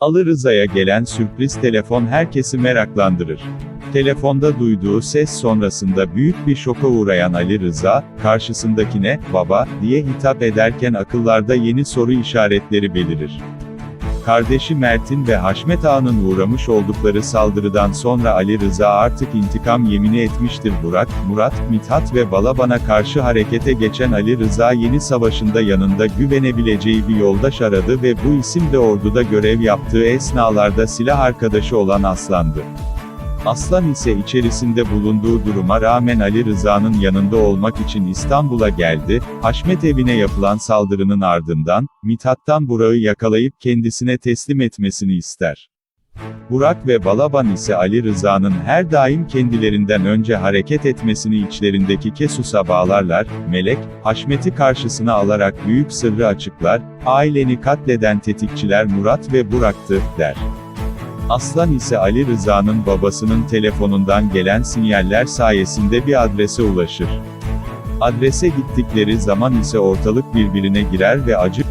Ali Rıza'ya gelen sürpriz telefon herkesi meraklandırır. Telefonda duyduğu ses sonrasında büyük bir şoka uğrayan Ali Rıza, karşısındakine, baba, diye hitap ederken akıllarda yeni soru işaretleri belirir. Kardeşi Mert'in ve Haşmet Ağa'nın uğramış oldukları saldırıdan sonra Ali Rıza artık intikam yemini etmiştir Burak, Murat, Mithat ve Balaban'a karşı harekete geçen Ali Rıza yeni savaşında yanında güvenebileceği bir yoldaş aradı ve bu isim de orduda görev yaptığı esnalarda silah arkadaşı olan Aslan'dı. Aslan ise içerisinde bulunduğu duruma rağmen Ali Rıza'nın yanında olmak için İstanbul'a geldi, Haşmet evine yapılan saldırının ardından, Mithat'tan Burak'ı yakalayıp kendisine teslim etmesini ister. Burak ve Balaban ise Ali Rıza'nın her daim kendilerinden önce hareket etmesini içlerindeki Kesus'a bağlarlar, Melek, Haşmet'i karşısına alarak büyük sırrı açıklar, aileni katleden tetikçiler Murat ve Burak'tı, der. Aslan ise Ali Rıza'nın babasının telefonundan gelen sinyaller sayesinde bir adrese ulaşır. Adrese gittikleri zaman ise ortalık birbirine girer ve acı